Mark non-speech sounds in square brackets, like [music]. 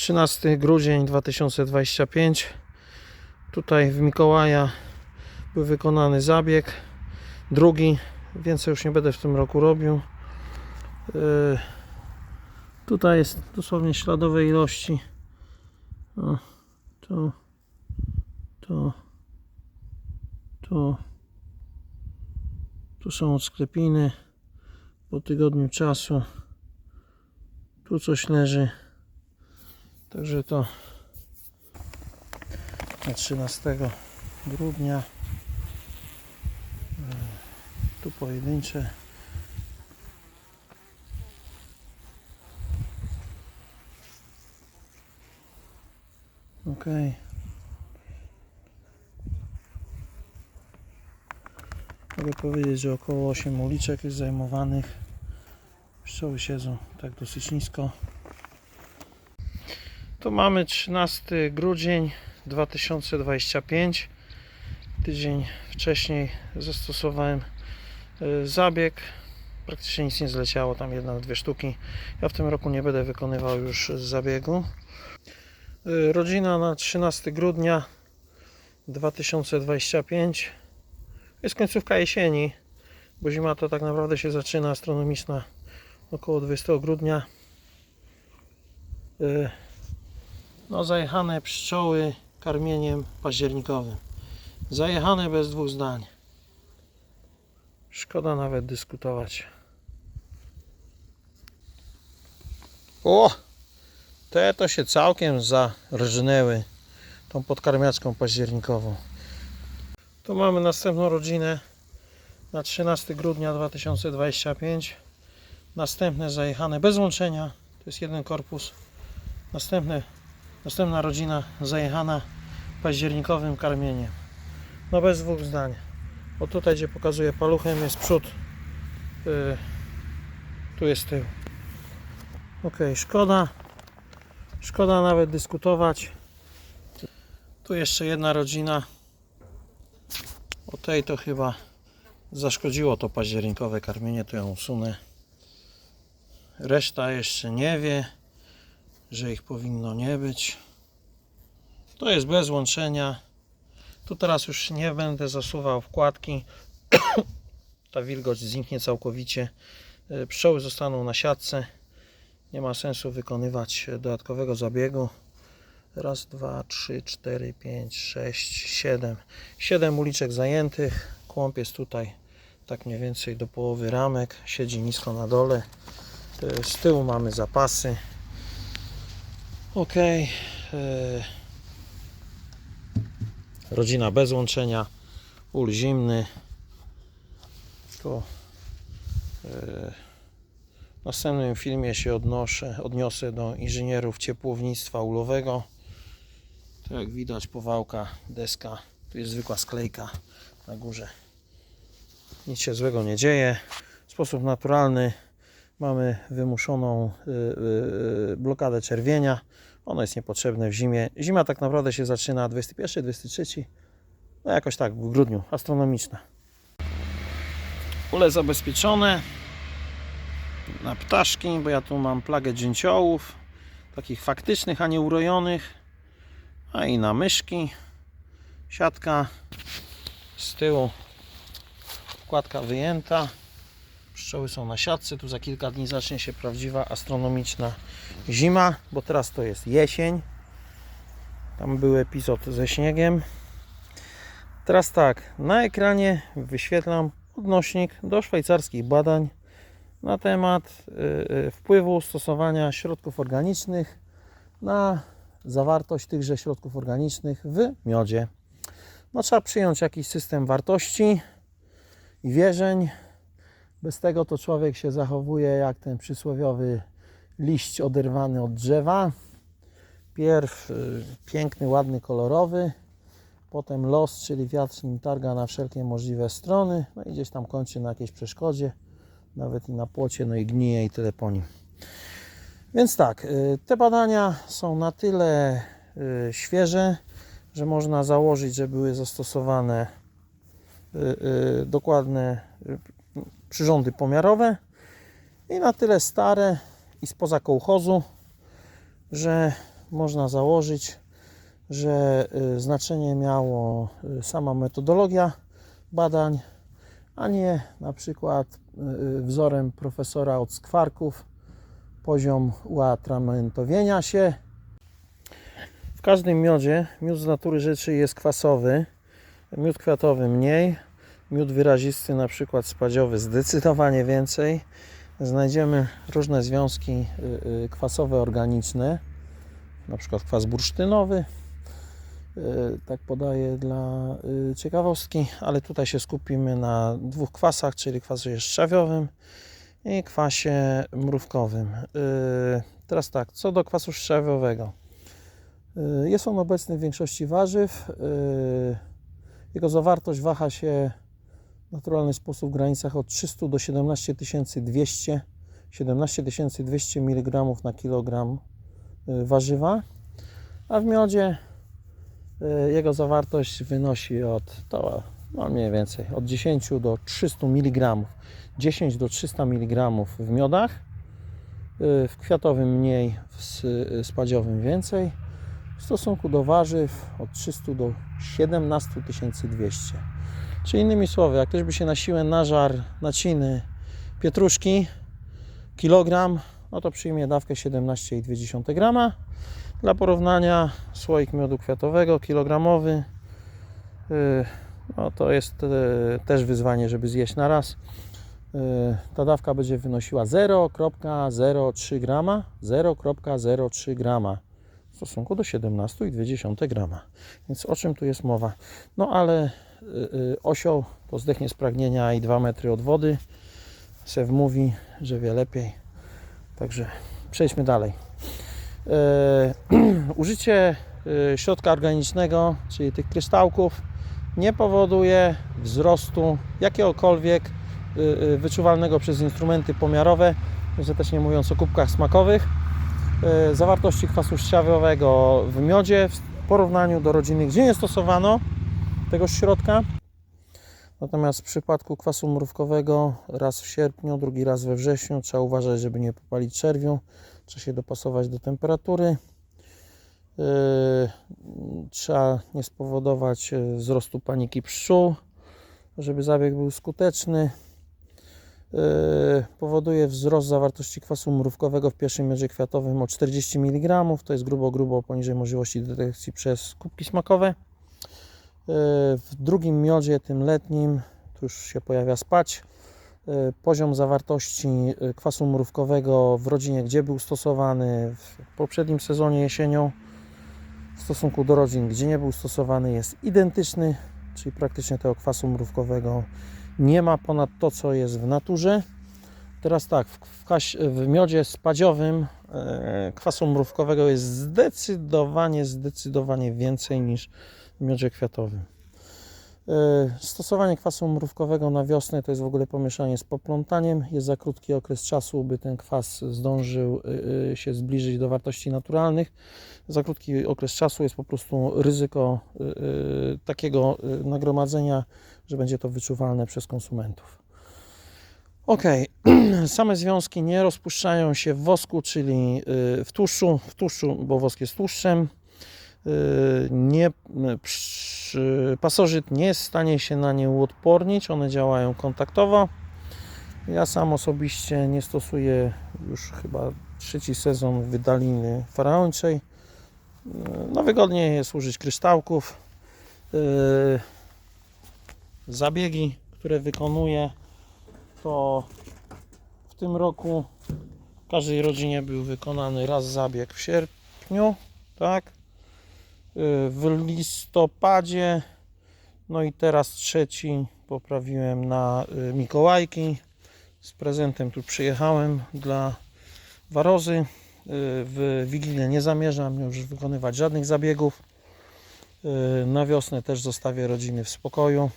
13 grudzień 2025. Tutaj w Mikołaja był wykonany zabieg. Drugi. Więcej już nie będę w tym roku robił. Yy, Tutaj jest dosłownie śladowe ilości. O, tu, tu, tu. Tu są sklepiny po tygodniu czasu. Tu coś leży. Także to na 13 grudnia. Tu pojedyncze. Ok. Mogę powiedzieć, że około 8 uliczek jest zajmowanych. Pszczoły siedzą tak dosyć nisko. Tu mamy 13 grudzień 2025. Tydzień wcześniej zastosowałem e, zabieg. Praktycznie nic nie zleciało, tam jedna, dwie sztuki. Ja w tym roku nie będę wykonywał już zabiegu. E, Rodzina na 13 grudnia 2025. Jest końcówka jesieni, bo zima to tak naprawdę się zaczyna astronomiczna około 20 grudnia. No, zajechane pszczoły karmieniem październikowym. Zajechane bez dwóch zdań. Szkoda nawet dyskutować. O! Te to się całkiem zarżnęły tą podkarmiaczką październikową. Tu mamy następną rodzinę na 13 grudnia 2025. Następne zajechane bez łączenia. To jest jeden korpus. Następne Następna rodzina zajechana październikowym karmieniem. No bez dwóch zdań. Bo tutaj gdzie pokazuję paluchem jest przód. Yy, tu jest tył. Ok, szkoda. Szkoda nawet dyskutować. Tu jeszcze jedna rodzina. O tej to chyba zaszkodziło to październikowe karmienie, to ją usunę. Reszta jeszcze nie wie że ich powinno nie być. To jest bez łączenia. Tu teraz już nie będę zasuwał wkładki. [coughs] Ta wilgoć zniknie całkowicie. E, Pszczoły zostaną na siatce. Nie ma sensu wykonywać dodatkowego zabiegu. Raz, dwa, trzy, cztery, pięć, sześć, siedem. Siedem uliczek zajętych. Kłąb jest tutaj tak mniej więcej do połowy ramek. Siedzi nisko na dole. E, Z tyłu mamy zapasy. Ok. e, Rodzina bez łączenia. Ul zimny. Tu. e, W następnym filmie się odnoszę, odniosę do inżynierów ciepłownictwa ulowego. Tu jak widać powałka, deska. Tu jest zwykła sklejka na górze. Nic się złego nie dzieje. W sposób naturalny mamy wymuszoną y, y, y, blokadę czerwienia. Ono jest niepotrzebne w zimie. Zima tak naprawdę się zaczyna 21, 23, no jakoś tak w grudniu, astronomiczna. Ule zabezpieczone na ptaszki, bo ja tu mam plagę dzięciołów, takich faktycznych, a nie urojonych, a i na myszki. Siatka z tyłu, wkładka wyjęta. Pszczoły są na siatce. Tu za kilka dni zacznie się prawdziwa astronomiczna zima, bo teraz to jest jesień. Tam był epizod ze śniegiem. Teraz tak, na ekranie wyświetlam odnośnik do szwajcarskich badań na temat y, y, wpływu stosowania środków organicznych na zawartość tychże środków organicznych w miodzie. No, trzeba przyjąć jakiś system wartości i wierzeń, bez tego to człowiek się zachowuje jak ten przysłowiowy liść oderwany od drzewa. Pierw y, piękny, ładny, kolorowy, potem los, czyli wiatr nim targa na wszelkie możliwe strony, no i gdzieś tam kończy na jakiejś przeszkodzie, nawet i na płocie, no i gnije i tyle po nim. Więc tak, y, te badania są na tyle y, świeże, że można założyć, że były zastosowane dokładne przyrządy pomiarowe i na tyle stare i spoza kołchozu, że można założyć, że y, znaczenie miało y, sama metodologia badań, a nie na przykład y, wzorem profesora od skwarków, poziom uatramentowienia się. W każdym miodzie miód z natury rzeczy jest kwasowy, miód kwiatowy mniej, miód wyrazisty, na przykład spadziowy zdecydowanie więcej. Znajdziemy różne związki y, y, kwasowe organiczne, na przykład kwas bursztynowy. Y, Tak podaję dla ciekawostki, ale tutaj się skupimy na dwóch kwasach, czyli kwasie szczawiowym i kwasie mrówkowym. Teraz tak, co do kwasu szczawiowego. Jest on obecny w większości warzyw. Jego zawartość waha się naturalny sposób w granicach od 300 do 17 200 17 200 mg na kilogram y, warzywa, a w miodzie y, jego zawartość wynosi od to, no mniej więcej od 10 do 300 mg. 10 do 300 mg w miodach, y, w kwiatowym mniej, w spadziowym więcej. W stosunku do warzyw od 300 do 17 200. Czy innymi słowy, jak ktoś by się na siłę nażar naciny pietruszki, kilogram, no to przyjmie dawkę 17,2 grama. Dla porównania słoik miodu kwiatowego kilogramowy yy, no to jest yy, też wyzwanie, żeby zjeść na raz. Yy, Ta dawka będzie wynosiła 0,03 grama, 0,03 grama w stosunku do 17,2 grama. Więc o czym tu jest mowa? No ale y, y, osioł to zdechnie z pragnienia i 2 metry od wody. Sew mówi, że wie lepiej. Także przejdźmy dalej. E, [clears throat] użycie środka organicznego, czyli tych kryształków, nie powoduje wzrostu jakiegokolwiek wyczuwalnego przez instrumenty pomiarowe, jeszcze też nie mówiąc o kubkach smakowych, zawartości kwasu szczawiowego w miodzie w porównaniu do rodziny, gdzie nie stosowano tego środka. Natomiast w przypadku kwasu mrówkowego raz w sierpniu, drugi raz we wrześniu trzeba uważać, żeby nie popalić czerwiu. Trzeba się dopasować do temperatury. Yy, Trzeba nie spowodować yy, wzrostu paniki pszczół, żeby zabieg był skuteczny. Yy, Powoduje wzrost zawartości kwasu mrówkowego w pierwszym miodzie kwiatowym o 40 mg. To jest grubo, grubo poniżej możliwości detekcji przez kubki smakowe. Yy, W drugim miodzie, tym letnim, tu już się pojawia spać. Yy, Poziom zawartości yy, kwasu mrówkowego w rodzinie, gdzie był stosowany w poprzednim sezonie jesienią, w stosunku do rodzin, gdzie nie był stosowany, jest identyczny, czyli praktycznie tego kwasu mrówkowego nie ma ponad to, co jest w naturze. Teraz tak, w, w, miodzie spadziowym e, kwasu mrówkowego jest zdecydowanie, zdecydowanie więcej niż miodzie kwiatowym. E, Stosowanie kwasu mrówkowego na wiosnę to jest w ogóle pomieszanie z poplątaniem. Jest za krótki okres czasu, by ten kwas zdążył e, e, się zbliżyć do wartości naturalnych. Za krótki okres czasu jest po prostu ryzyko takiego nagromadzenia, że będzie to wyczuwalne przez konsumentów. Ok, [clears throat] same związki nie rozpuszczają się w wosku, czyli w tłuszczu, w tłuszczu, bo wosk jest tłuszczem. Nie, pasożyt nie jest w stanie się na nie uodpornić, one działają kontaktowo. Ja sam osobiście nie stosuję już chyba trzeci sezon wydaliny faraończej. No wygodniej jest użyć kryształków. Y, Zabiegi, które wykonuję, to w tym roku w każdej rodzinie był wykonany raz zabieg w sierpniu, tak? Y, W listopadzie, no i teraz trzeci poprawiłem na y, Mikołajki. Z prezentem tu przyjechałem dla Warozy. Y, W Wigilię nie zamierzam już wykonywać żadnych zabiegów. Na wiosnę też zostawię rodziny w spokoju.